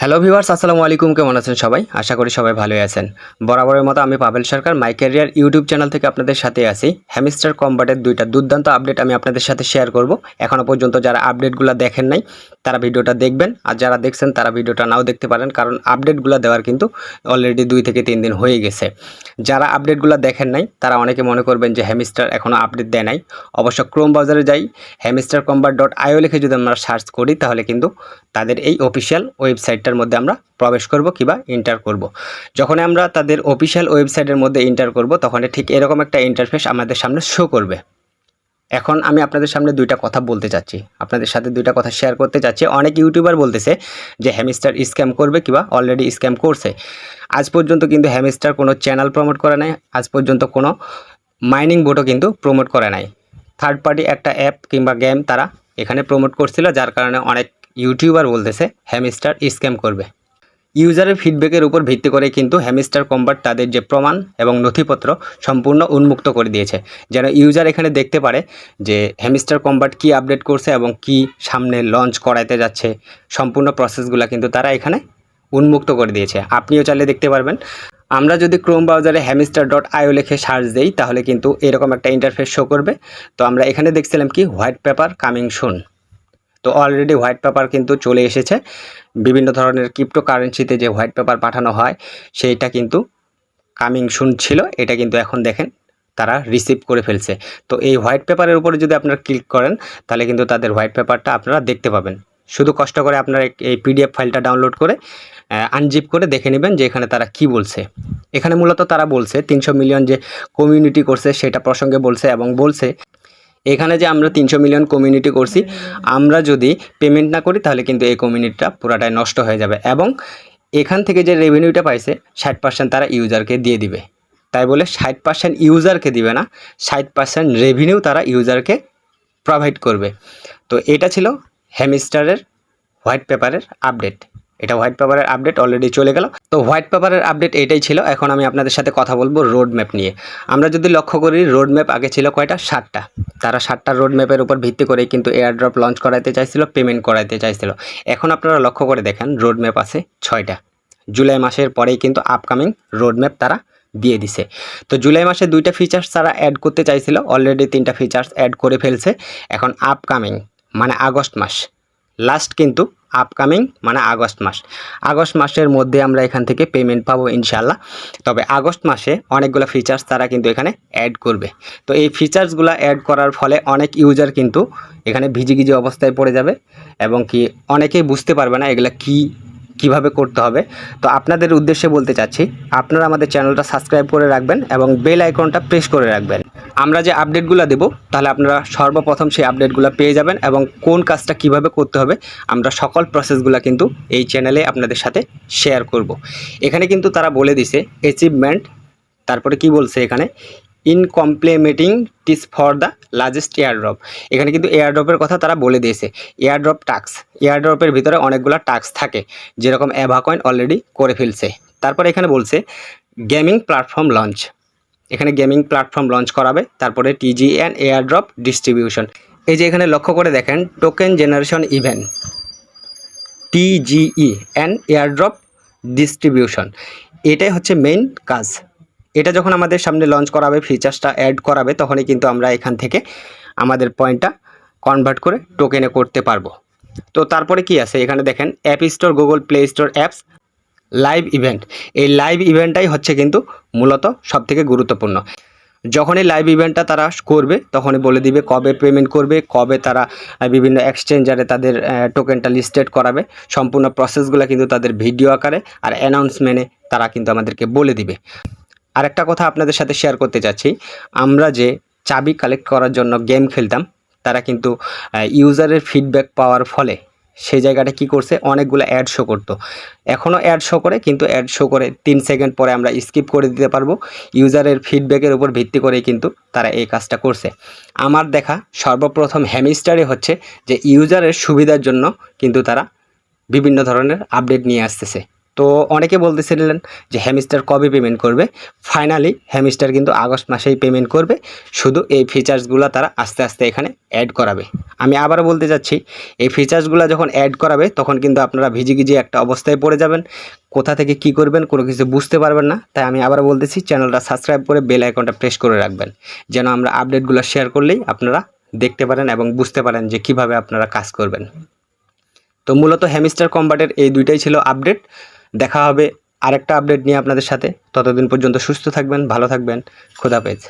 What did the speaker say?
Hello viewers আসসালামু আলাইকুম। কেমন আছেন সবাই? আশা করি সবাই ভালোই আছেন। বরাবরের মতো আমি Pabel Sarkar. My career YouTube channel থেকে আপনাদের সাথে আছি। হ্যামিস্টার কম্বাটের দুইটা দুর্দান্ত আপডেট আমি আপনাদের সাথে শেয়ার করব। এখনও পর্যন্ত যারা আপডেটগুলো দেখেন নাই, তারা ভিডিওটা দেখবেন। আর যারা দেখছেন, তারা ভিডিওটা নাও দেখতে পারেন। কারণ আপডেটগুলো দেওয়ার কিন্তু অলরেডি দুই থেকে তিন দিন হয়ে গেছে। যারা আপডেটগুলো দেখেন নাই, তারা অনেকে মনে করবেন যে হ্যামিস্টার এখনও আপডেট দেয় নাই। অবশ্য ক্রোম বাজারে যাই হ্যামিস্টার কম্বাট ডট আইও লিখে যদি আমরা সার্চ করি, তাহলে কিন্তু তাদের এই অফিসিয়াল ওয়েবসাইটটার মধ্যে আমরা প্রবেশ করব কিবা এন্টার করব। যখন আমরা তাদের অফিসিয়াল ওয়েবসাইটের মধ্যে এন্টার করব, তখন ঠিক এরকম একটা ইন্টারফেস আমাদের সামনে শো করবে। এখন আমি আপনাদের সামনে দুইটা কথা বলতে চাচ্ছি। আপনাদের সাথে দুইটা কথা শেয়ার করতে চাচ্ছি। অনেক ইউটিউবার বলতেছে যে হ্যামিস্টার স্ক্যাম করবে কিবা অলরেডি স্ক্যাম করছে। আজ পর্যন্ত কিন্তু হ্যামিস্টার কোনো চ্যানেল প্রমোট করে নাই। আজ পর্যন্ত কোনো মাইনিং বোটও কিন্তু প্রমোট করে নাই। থার্ড পার্টি একটা অ্যাপ কিংবা গেম তারা এখানে প্রমোট করছিল, যার কারণে অনেক ইউটিউবার বলতেছে, হ্যামিস্টার স্ক্যাম করবে। ইউজারের ফিডব্যাকের উপর ভিত্তি করে কিন্তু হ্যামিস্টার কম্বাট তাদের যে প্রমাণ এবং নথিপত্র সম্পূর্ণ উন্মুক্ত করে দিয়েছে। যেন ইউজার এখানে দেখতে পারে যে হ্যামিস্টার কম্বাট কি আপডেট করছে এবং কি সামনে লঞ্চ করাইতে যাচ্ছে, সম্পূর্ণ প্রসেসগুলো কিন্তু তারা এখানে উন্মুক্ত করে দিয়েছে। আপনিও চাইলে দেখতে পারবেন। আমরা যদি ক্রোম ব্রাউজারে হ্যামিস্টার ডট আইও লেখে সার্চ দিই, তাহলে কিন্তু এরকম একটা ইন্টারফেস শো করবে। তো আমরা এখানে দেখছিলাম কি, হোয়াইট পেপার কামিং শুন তো অলরেডি হোয়াইট পেপার কিন্তু চলে এসেছে। বিভিন্ন ধরনের ক্রিপ্টো কারেন্সিতে যে হোয়াইট পেপার পাঠানো হয়, সেইটা কিন্তু কামিং শুন ছিল, এটা কিন্তু এখন দেখেন তারা রিসিভ করে ফেলছে। তো এই হোয়াইট পেপারের উপরে যদি আপনারা ক্লিক করেন, তাহলে কিন্তু তাদের হোয়াইট পেপারটা আপনারা দেখতে পাবেন। শুধু কষ্ট করে আপনারা এই পিডিএফ ফাইলটা ডাউনলোড করে আনজিপ করে দেখে নেবেন যে এখানে তারা কি বলছে। এখানে মূলত তারা বলছে, তিনশো মিলিয়ন যে কমিউনিটি করছে, সেটা প্রসঙ্গে বলছে এবং বলছে এখানে যে আমরা তিনশো মিলিয়ন কমিউনিটি করছি, আমরা যদি পেমেন্ট না করি, তাহলে কিন্তু এই কমিউনিটিটা পুরাটাই নষ্ট হয়ে যাবে এবং এখান থেকে যে রেভিনিউটা পাইছে, ষাট পার্সেন্ট তারা ইউজারকে দিয়ে দিবে। তাই বলে ষাট পার্সেন্ট ইউজারকে দিবে না, ষাট পার্সেন্ট রেভিনিউ তারা ইউজারকে প্রোভাইড করবে। তো এটা ছিল হ্যামিস্টারের হোয়াইট পেপারের আপডেট এটা হোয়াইট পেপারের আপডেট অলরেডি চলে গেল। তো হোয়াইট পেপারের আপডেট এটাই ছিল। এখন আমি আপনাদের সাথে কথা বলব রোড ম্যাপ নিয়ে। আমরা যদি লক্ষ্য করি রোড ম্যাপ আগে ছিল কয়টা? সাতটা। তারা সাতটা রোড ম্যাপের উপর ভিত্তি করে কিন্তু এয়ার ড্রপ লঞ্চ করাইতে চাইছিল পেমেন্ট করাইতে চাইছিল। এখন আপনারা লক্ষ্য করে দেখেন রোড ম্যাপ আছে ছয়টা। জুলাই মাসের পরেই কিন্তু আপকামিং রোড ম্যাপ তারা দিয়ে দিছে। তো জুলাই মাসে দুইটা ফিচার্স তারা অ্যাড করতে চাইছিল। অলরেডি তিনটা ফিচার্স অ্যাড করে ফেলছে। এখন আপকামিং মানে আগস্ট মাস। লাস্ট কিন্তু আপকামিং মানে আগস্ট মাস। আগস্ট মাসের মধ্যে আমরা এখান থেকে পেমেন্ট পাবো ইনশাল্লাহ তবে আগস্ট মাসে অনেকগুলো ফিচার্স তারা কিন্তু এখানে অ্যাড করবে। তো এই ফিচার্সগুলো অ্যাড করার ফলে অনেক ইউজার কিন্তু এখানে ভিজি ভিজি অবস্থায় পড়ে যাবে এবং কি অনেকেই বুঝতে পারবে না এগুলা কি কীভাবে করতে হবে। তো আপনাদের উদ্দেশ্যে বলতে চাচ্ছি, আপনারা আমাদের চ্যানেলটা সাবস্ক্রাইব করে রাখবেন এবং বেল আইকনটা প্রেস করে রাখবেন। আমরা যে আপডেটগুলো দেবো, তাহলে আপনারা সর্বপ্রথম সেই আপডেটগুলো পেয়ে যাবেন এবং কোন কাজটা কীভাবে করতে হবে, আমরা সকল প্রসেসগুলো কিন্তু এই চ্যানেলে আপনাদের সাথে শেয়ার করব। এখানে কিন্তু তারা বলে দিছে অ্যাচিভমেন্ট তারপরে কি বলছে এখানে? Incomplementing teas for the largest airdrop এখানে কিন্তু এয়ারড্রপের কথা তারা বলে দিয়েছে। এয়ারড্রপ টাক্স এয়ারড্রপের ভিতরে অনেকগুলো টাক্স থাকে, যেরকম অ্যাভাকয়েন অলরেডি করে ফেলছে। তারপরে এখানে বলছে গেমিং প্ল্যাটফর্ম লঞ্চ এখানে গেমিং প্ল্যাটফর্ম লঞ্চ করাবে, তারপরে টিজিএন এয়ারড্রপ ডিস্ট্রিবিউশন এই যে এখানে লক্ষ্য করে দেখেন token generation event TGE and airdrop distribution এটাই হচ্ছে মেইন কাজ। এটা যখন আমাদের সামনে লঞ্চ করাবে ফিচার্সটা অ্যাড করাবে, তখনই কিন্তু আমরা এখান থেকে আমাদের পয়েন্টটা কনভার্ট করে টোকেনে করতে পারব। তো তারপরে কি আছে? এখানে দেখেন app store Google Play store apps live event এই লাইভ ইভেন্টটাই হচ্ছে কিন্তু মূলত সবথেকে গুরুত্বপূর্ণ। যখনই লাইভ ইভেন্টটা তারা করবে, তখনই বলে দিবে কবে পেমেন্ট করবে, কবে তারা বিভিন্ন এক্সচেঞ্জারে তাদের টোকেনটা লিস্টেড করাবে। সম্পূর্ণ প্রসেসগুলো কিন্তু তাদের ভিডিও আকারে আর অ্যানাউন্সমেন্টে তারা কিন্তু আমাদেরকে বলে দিবে। আরেকটা কথা আপনাদের সাথে শেয়ার করতে চাচ্ছি। আমরা যে চাবি কালেক্ট করার জন্য গেম খেলতাম, তারা কিন্তু ইউজারের ফিডব্যাক পাওয়ার ফলে সেই জায়গাটা কি করছে? অনেকগুলো অ্যাড শো করতো। এখনও অ্যাড শো করে, কিন্তু অ্যাড শো করে তিন সেকেন্ড পরে আমরা স্কিপ করে দিতে পারব। ইউজারের ফিডব্যাকের উপর ভিত্তি করেই কিন্তু তারা এই কাজটা করছে। আমার দেখা সর্বপ্রথম হ্যামিস্টারে হচ্ছে যে ইউজারের সুবিধার জন্য কিন্তু তারা বিভিন্ন ধরনের আপডেট নিয়ে আসতেছে। তো অনেকে বলতেছিলেন যে হ্যামিস্টার কবে পেমেন্ট করবে? ফাইনালি হ্যামিস্টার কিন্তু আগস্ট মাসেই পেমেন্ট করবে। শুধু এই ফিচার্সগুলো তারা আস্তে আস্তে এখানে অ্যাড করাবে। আমি আবারও বলতে চাচ্ছি, এই ফিচার্সগুলো যখন অ্যাড করাবে, তখন কিন্তু আপনারা ভিজি গিজি একটা অবস্থায় পড়ে যাবেন। কোথা থেকে কি করবেন, কোনো কিছু বুঝতে পারবেন না। তাই আমি আবার বলতেছি চ্যানেলটা সাবস্ক্রাইব করে বেল আইকনটা প্রেস করে রাখবেন। যেন আমরা আপডেটগুলো শেয়ার করলেই আপনারা দেখতে পারেন এবং বুঝতে পারেন যে কীভাবে আপনারা কাজ করবেন। তো মূলত হ্যামিস্টার কম্বাটের এই দুইটাই ছিল আপডেট দেখা হবে আরেকটা আপডেট নিয়ে আপনাদের সাথে। ততদিন পর্যন্ত সুস্থ থাকবেন ভালো থাকবেন। খোদাপেজ